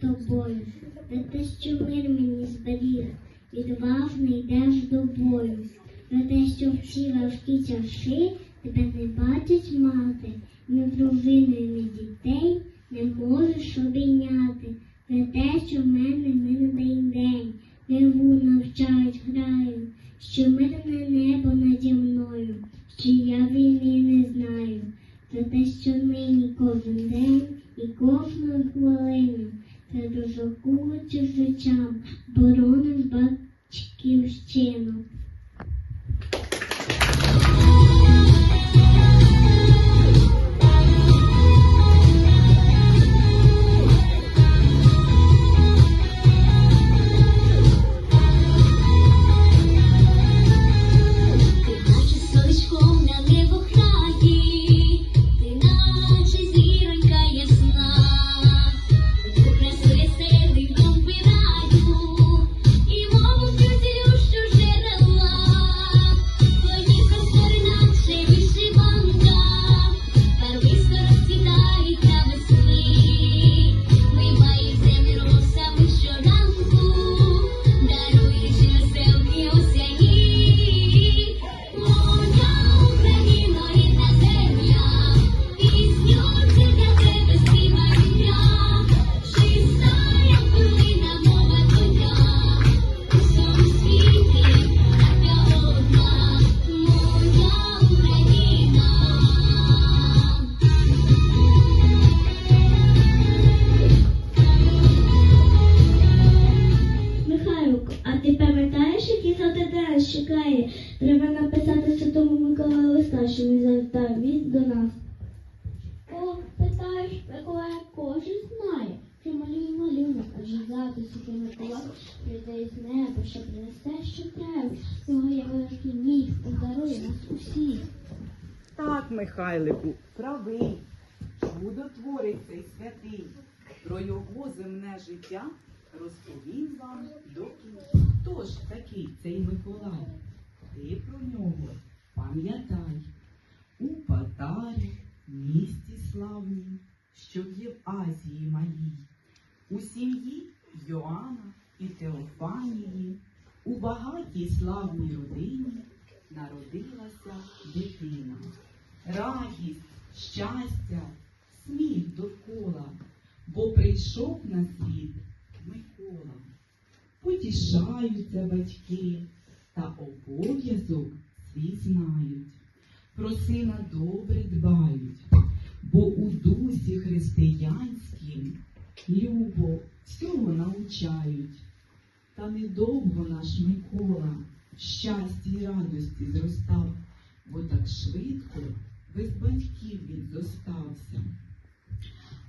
тобою, за те, що мир мені зберіг, відважно йдеш до бою, за те, що в ці важкі часи тебе не бачить мати, ні дружини, ні дітей не можеш обійняти, за те, що в мене мирний день, живу, навчають, граю, що мирне Михайлику, правий. Чудо творить цей святий. Про його земне життя розповім вам до кінця. Хто ж такий цей Миколай? Ти про нього пам'ятай. У Патарі, місті славній, що є в Азії малій, у сім'ї Йоанна і Теофанії, у багатій славній родині народилася дитина. Радість, щастя, сміх довкола, бо прийшов на світ Микола. Потішаються батьки та обов'язок свій знають. Про сина добре дбають, бо у дусі християнськім любо всього навчають. Та недовго наш Микола в щасті й радості зростав, бо так швидко без батьків він зостався.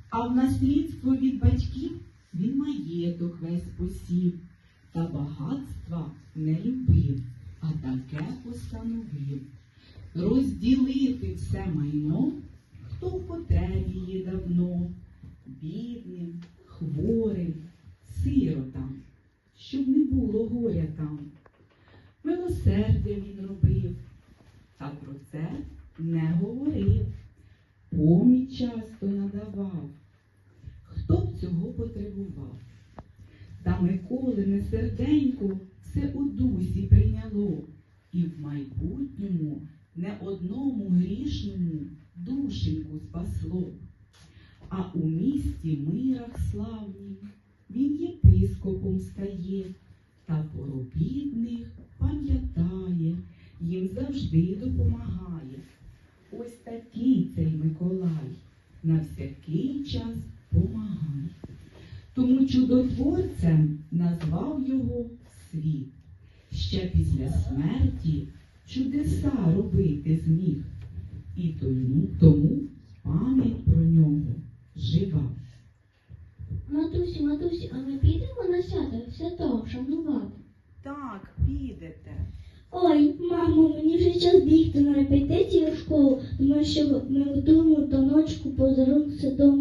А в наслідство від батьків він маєток весь посів, та багатства не любив, а таке постановив. Розділити все майно, хто в потребі є давно, бідним, хворим, сиротам, щоб не було горя там. Милосердя він робив, не говорив, поміч часто надавав, хто б цього потребував. Та Миколине серденько все у дусі прийняло, і в майбутньому не одному грішному душеньку спасло. А у місті мирах славній він єпископом стає, та поробітних пам'ятає, їм завжди допомагає. Цей Миколай на всякий час помагає. Тому чудотворцем назвав його світ. Ще після смерті чудеса робити зміг. І тому, тому пам'ять про нього жива. Матусі, матусі, а ми підемо на свято святого шанувати? Так, підете. Ой, мамо, мені вже час бігти на репетицію що ми готуємо доночку подарунок Святому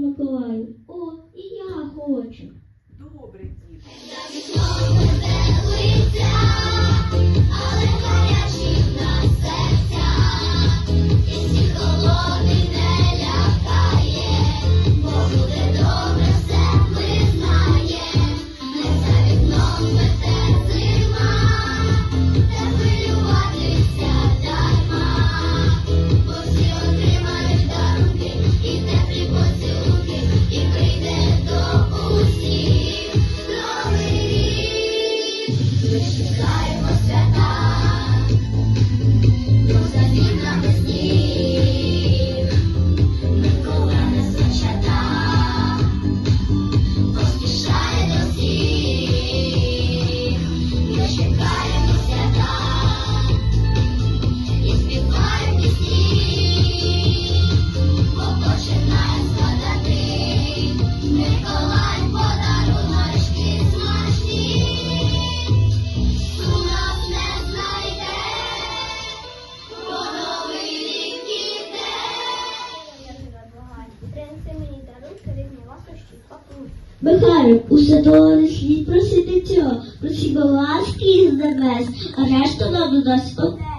Михайло, усе того не слід просити цього. Просімо ласки із небес, а решту нам Отець. Давай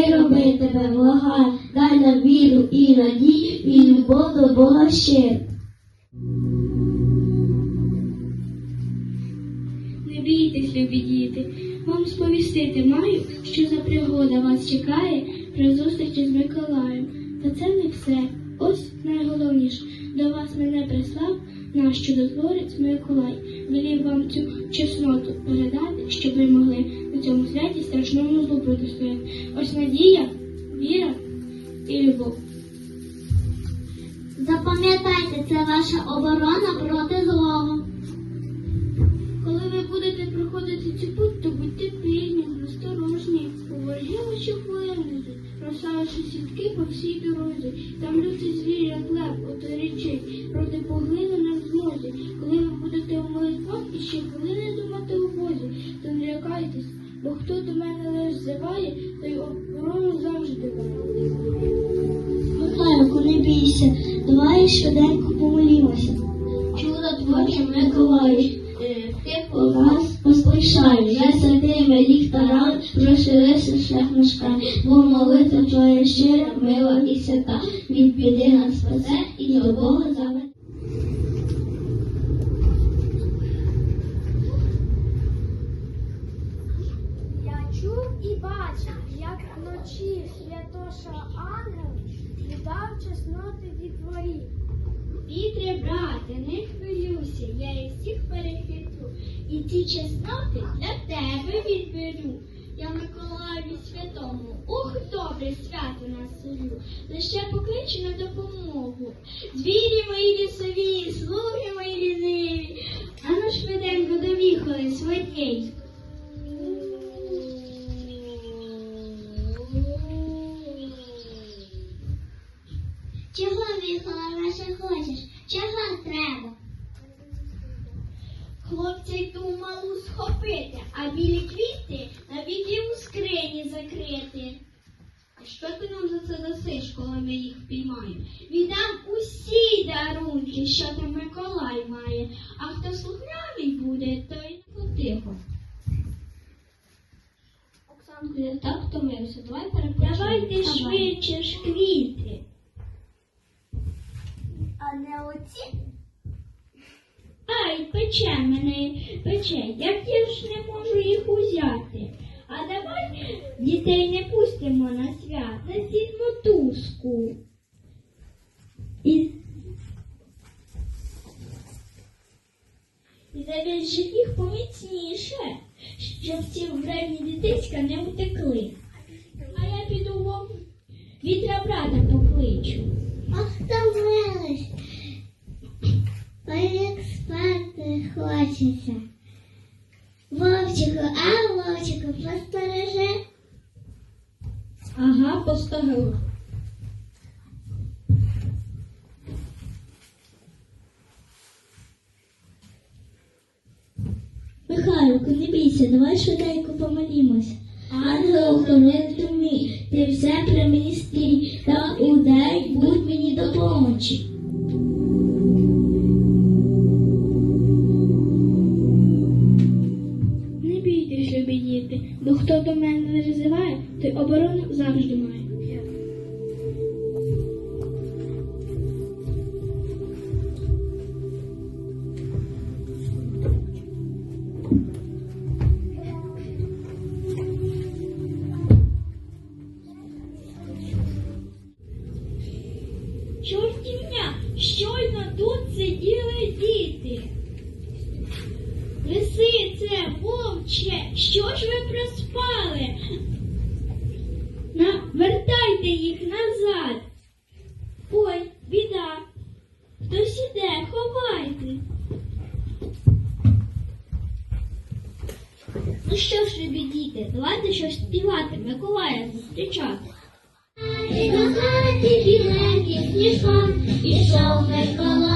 Миколай, щиро тебе благаю, дай нам віру і надію, і любов до Бога щиро. Не бійтесь, любі діти, вам сповістити маю, що за пригода вас чекає при зустрічі з Миколаєм. Та це не все. Ось найголовніше. До вас мене прислав наш чудотворець Миколай. Велів вам цю чесноту передати, щоб ви могли на цьому святі страшному злу протистояти. Ось надія, віра і любов. Запам'ятайте, це ваша оборона проти злого. Коли ви будете проходити цю путь, то будьте пильні, осторожні. У ворогів очі хвилини, розсаючи сітки по всій дорозі. Там лютий звір, як лев, ото річить, проти поглину не в змозі. Коли ви будете у молитвах і ще хвилини думати у Бозі, то не лякайтесь, бо хто до мене лиш зиває, той оборону завжди має. Михайлику, не бійся, давай швиденько помолімося. Чудотворче Миколай, ти по нас поспішай, я святими ліхтарами розширився шлях край, бо молитва твоя щира, мила і свята, від біди нас спасе і до Бога заведе. Я чув і бачив, як вночі святоша ангел віддав чесноти від дворі. Вітре, брате, не хвилюйся, я їх всіх перехитру. І ці чесноти для тебе відберу. Я Миколаєві святому, ох, добре свято населю, лише покличу на допомогу. Звірі мої лісові, Віхала наша хочеш? Чого треба? Хлопця ту малу схопити, а білі квіти на віки у скрині закрити. А що ти нам за це дасиш, коли ми їх впіймаємо? Віддам усі дарунки, що там Миколай має, а хто слухняний буде, той потихо. Оксанко, я так втомився, давай перепочинемо. Давайте швидше ж квіти. А не оці? Ай, пече мене, пече, як я ж не можу їх узяти. А давай дітей не пустимо на свят, на мотузку. І, і зав'яжи їх поміцніше, щоб ці вредні дітиська не утекли. А я піду вовк вітра брата покличу. Ах, втомилась. Ой, спати хочеться. Вовчику, а вовчику, постережи. Ага, поставив. Михайло, не бійся, давай швиденько помолімося. Ангел хоронити мій, ти все при мені стій, та у день будь мені до помочі. Що ж, любі діти, давайте щось співати, Миколая зустрічати. І на хаті біленьким сніжком ішов Миколай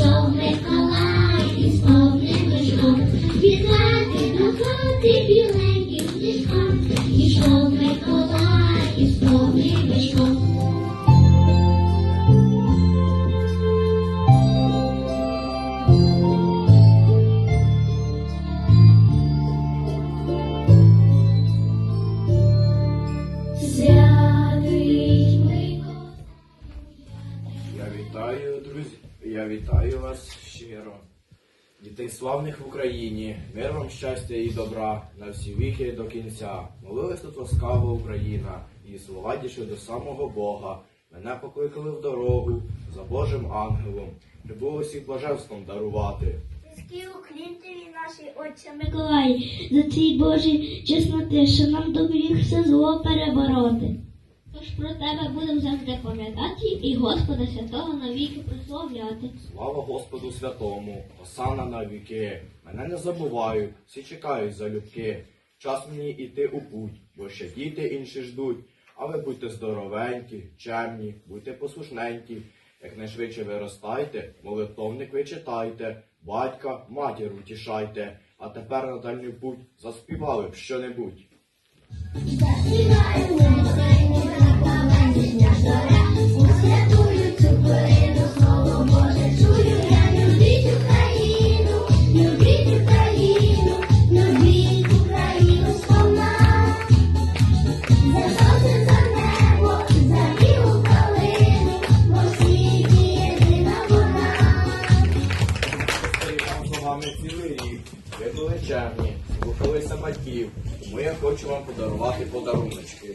ішов Миколай Дітей славних в Україні, мир вам щастя і добра на всі віки до кінця. Молилась тут ласкава Україна, і слова дійшли до самого Бога. Мене покликали в дорогу за Божим ангелом. Прибув усіх блаженством дарувати. Низький уклін тобі нашій отче Миколай, за цій Божій чесноти, що нам допоміг все зло перебороти. Тож про тебе будемо завжди пам'ятати і Господа Святого навіки прославляти. Слава Господу святому, осана на віки. Мене не забувають, всі чекають залюбки. Час мені іти у путь, бо ще діти інші ждуть. А ви будьте здоровенькі, чемні, будьте послушненькі. Якнайшвидше виростайте, молитовник ви читайте, батька, матір утішайте, а тепер на дальній путь заспівали б щонебудь. Любіть Україну, любіть Україну сповна. За сонце, за небо, за білу калину, бо в світі єдина вона. Старікам з вами цілий рік, ви були чемні, слухалися батьків, тому я хочу вам подарувати подаруночки.